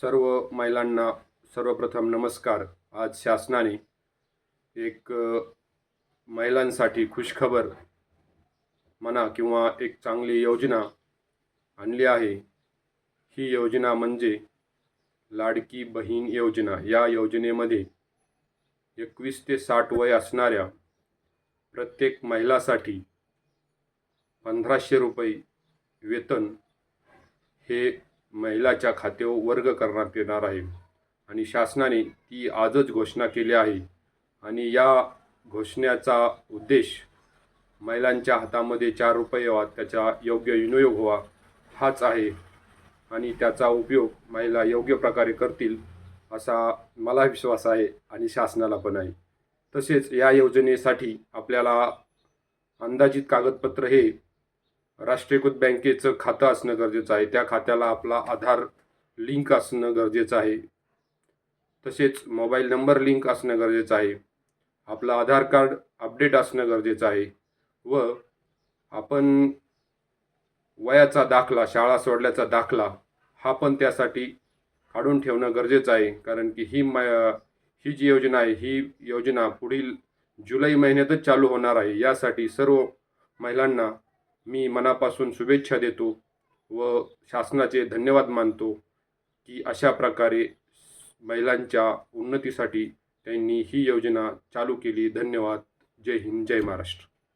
सर्व महिलांना सर्वप्रथम नमस्कार. आज शासनाने एक महिलांसाठी खुशखबर म्हणा किंवा एक चांगली योजना आणली आहे. ही योजना म्हणजे लाडकी बहीण योजना. या योजनेमध्ये एकवीस ते साठ वय असणाऱ्या प्रत्येक महिलासाठी पंधराशे रुपये वेतन हे महिलाच्या खात्यावर वर्ग करण्यात येणार आहे. आणि शासनाने ती आजच घोषणा केली आहे. आणि या घोषणेचा उद्देश महिलांच्या हातामध्ये चार रुपये व्हावा त्याचा योग्य विनियोग व्हावा हाच आहे. आणि त्याचा उपयोग महिला योग्य प्रकारे करतील असा मला विश्वास आहे आणि शासनाला पण आहे. तसेच या योजनेसाठी आपल्याला अंदाजित कागदपत्र हे राष्ट्रीयकृत बँकेचं खातं असणं गरजेचं आहे. त्या खात्याला आपला आधार लिंक असणं गरजेचं आहे. तसेच मोबाईल नंबर लिंक असणं गरजेचं आहे. आपलं आधार कार्ड अपडेट असणं गरजेचं आहे. व आपण वयाचा दाखला शाळा सोडल्याचा दाखला हा पण त्यासाठी काढून ठेवणं गरजेचं आहे. कारण की ही म ही जी योजना आहे ही योजना पुढील जुलै महिन्यातच चालू होणार आहे. यासाठी सर्व महिलांना मी मनापासून शुभेच्छा देतो व शासनाचे धन्यवाद मानतो की अशा प्रकारे महिलांच्या उन्नतीसाठी त्यांनी ही योजना चालू केली. धन्यवाद. जय हिंद. जय महाराष्ट्र.